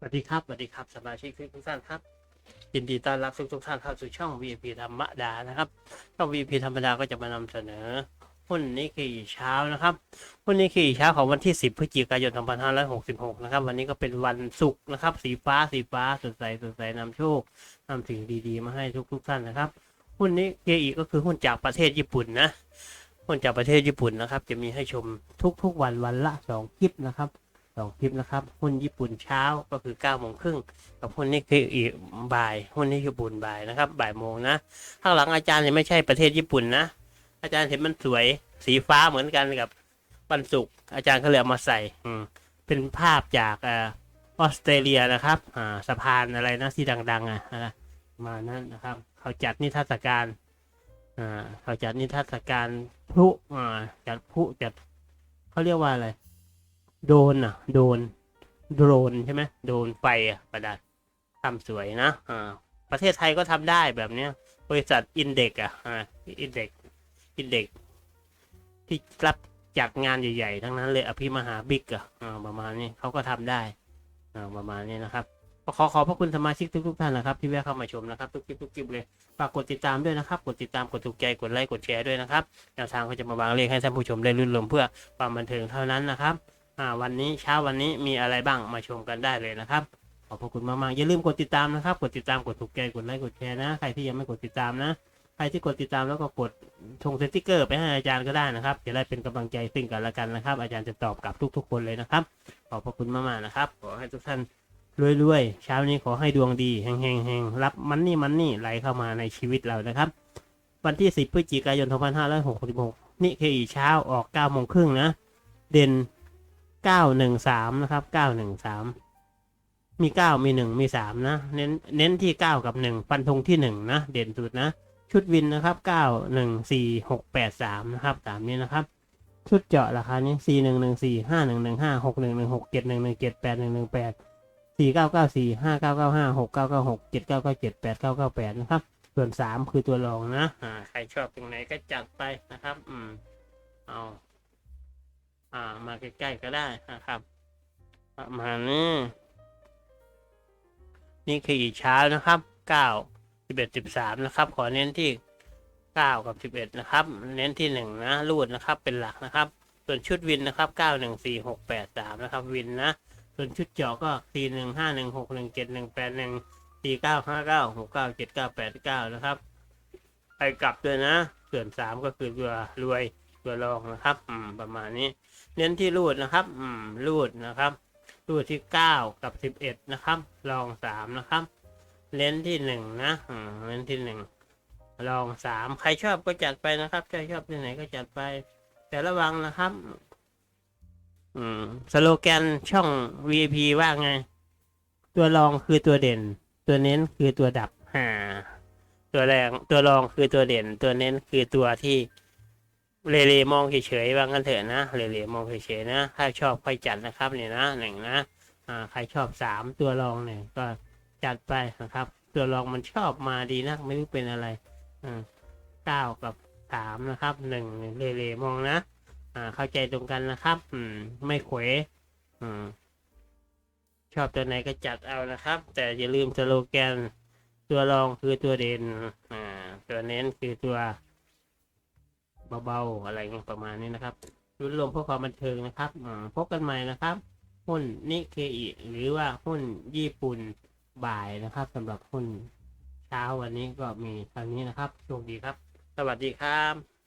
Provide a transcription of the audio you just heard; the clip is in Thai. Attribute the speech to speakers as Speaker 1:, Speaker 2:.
Speaker 1: สวัสดีครับสวัสดีครับสมาชิกทุกท่านครับยินดีต้อนรับทุกทุกท่านเข้าสู่ช่อง VIP ธรรมดานะครับช่อง VIP ธรรมดาก็จะมานำเสนอหุ้นนิกเกอีเช้านะครับหุ้นนิกเกอีเช้าของวันที่ 10พฤศจิกายน 2566 นะครับ วันนี้ก็เป็นวันศุกร์นะครับ สีฟ้าสีฟ้าสดใสสดใสนำโชคนำสิ่งดีๆ มาให้ทุกทุกท่านนะครับหุ้นนิกเกอีก็คือหุ้นจากประเทศญี่ปุ่นนะหุ้นจากประเทศญี่ปุ่นนะครับ จะมีให้ชมทุกๆวันวันละสองคลิปนะครับ องคลิปนะครับ หุ้นญี่ปุ่นเช้าก็คือ9ก้าโมงครึ่งกับหุ้นนี่คืออีกบ่าย หุ้นนี่ญี่ปุ่นบ่ายนะครับบ่ายโมงนะข้างหลังอาจารย์เนี่ยไม่ใช่ประเทศญี่ปุ่นนะ อาจารย์เห็นมันสวยสีฟ้าเหมือนกันกับวันศุกร์อาจารย์ก็เลยเอามาใส่อืมเป็นภาพจากออสเตรเลียนะครับอ่าสะพานอะไรนะที่ดัง ๆ อะนะมานั่นนะครับ เขาจัดนิทรรศการอ่าเขาจัดนิทรรศการพลุอ่าจัดพลุจัดเขาเรียกว่าอะไร โดนอะ โดน โดรนใช่ไหมโดนไฟอะประดับทำสวยนะอ่าประเทศไทยก็ทำได้แบบเนี้ย บริษัทอินเด็กอะอ่าอินเด็กอินเด็กที่รับจัดงานใหญ่ๆ ทั้งนั้นเลยอภิมหาบิ๊กอะอ่าประมาณนี้เขาก็ทำได้อ่าประมาณนี้นะครับขอขอบพระคุณสมาชิกทุกๆท่านนะครับ ที่แวะเข้ามาชมนะครับ ทุกคลิปทุกคลิปเลยฝากกดติดตามด้วยนะครับ กดติดตามกดถูกใจกดไลค์กดแชร์ด้วยนะครับแนวทางก็จะมาวางเลขให้ท่านผู้ชมได้ลื่นลมเพื่อความบันเทิงเท่านั้นนะครับ อ่าวันนี้เช้าวันนี้มีอะไรบ้างมาชมกันได้เลยนะครับ ขอบพระคุณมากๆอย่าลืมกดติดตามนะครับ กดติดตามกดถูกใจกดไลค์กดแชร์นะ ใครที่ยังไม่กดติดตามนะ ใครที่กดติดตามแล้วก็กดชงสติ๊กเกอร์ไปให้อาจารย์ก็ได้นะครับจะได้เป็นกำลังใจซึ่งกันและกันนะครับ อาจารย์จะตอบกลับทุก ๆ คนเลยนะครับ ขอบพระคุณมากๆนะครับ ขอให้ทุกท่านรวยๆเช้านี้ขอให้ดวงดีแห่งๆๆรับมันนี่มันนี่ไหลเข้ามาในชีวิตเรานะครับ วันที่ 10พฤศจิกายน 2566 นี่คืออีเช้าออก9โมงครึ่งนะ เด่น เก้าหนึ่งสามนะครับเก้าหนึ่งสามมีเก้ามีหนึ่งมีสามนะ เน้นเน้นที่เก้ากับหนึ่งฟันธงที่หนึ่งนะ เด่นสุดนะ ชุดวินนะครับเก้าหนึ่งสี่หกแปดสามนะครับตามนี้นะครับ ชุดเจาะราคานี้สี่หนึ่งหนึ่งสี่ห้าหนึ่งหนึ่งห้าหกหนึ่งหนึ่งหกเจ็ดหนึ่งหนึ่งเจ็ดแปดหนึ่งหนึ่งแปดสี่เก้าเก้าสี่ห้าเก้าเก้าห้าหกเก้าเก้าหกเจ็ดเก้าเก้าเจ็ดแปดเก้าเก้าแปดนะครับ ส่วนสามคือตัวรองนะอ่าใครชอบตรงไหนก็จัดไปนะครับ อืมเอา อ่า มาใกล้ๆก็ได้นะครับประมาณนี้นี่คืออีกเช้านะครับเก้าสิบเอ็ดสิบสามนะครับ ขอเน้นที่เก้ากับสิบเอ็ดนะครับ เน้นที่หนึ่งนะรูดนะครับ เป็นหลักนะครับ ส่วนชุดวินนะครับเก้าหนึ่งสี่หกแปดสามนะครับ วินนะ ส่วนชุดเจาะก็สี่หนึ่งห้าหนึ่งหกหนึ่งเจ็ดหนึ่งแปดหนึ่งสี่เก้าห้าเก้าหกเก้าเจ็ดเก้าแปดเก้านะครับ ไปกลับด้วยนะ ส่วนสามก็คือตัวรวย ตัวรองนะครับ อืม ประมาณนี้ เน้นที่รูดนะครับ อืม รูดนะครับ รูดที่เก้ากับสิบเอ็ดนะครับลองสามนะครับเน้นที่หนึ่งนะ อืมเน้นที่หนึ่งลองสามใครชอบก็จัดไปนะครับใครชอบที่ไหนก็จัดไป แต่ระวังนะครับ อืม สโลแกนช่อง VIP ว่าไง ตัวรองคือตัวเด่น ตัวเน้นคือตัวดับห่าตัวแรงตัวรองคือตัวเด่น ตัวเน้นคือตัวที่ เลเลมองเฉยๆว่างั้นเถอะนะเลเลมองเฉยๆนะถ้าชอบค่อยจัดนะครับเนี่ยนะหนึ่งนะอ่าใครชอบสามตัวรองเนี่ยก็จัดไปนะครับ ตัวรองมันชอบมาดีนักไม่รู้เป็นอะไรอ่าเก้ากับสามนะครับหนึ่งเลเลมองนะอ่าเข้าใจตรงกันนะครับ อืม ไม่เขวอืมชอบตัวไหนก็จัดเอานะครับ แต่อย่าลืมสโลแกนตัวรองคือตัวเด่นอ่าตัวเน้นคือตัว เบาๆ อะไรเงี้ยประมาณนี้นะครับรุ่นรวมเพื่อความบันเทิงนะครับพบกันใหม่นะครับ หุ้นนิเคอิหรือว่าหุ้นญี่ปุ่นบ่ายนะครับสำหรับหุ้นเช้าวันนี้ก็มีเท่านี้นะครับโชคดีครับ สวัสดีครับ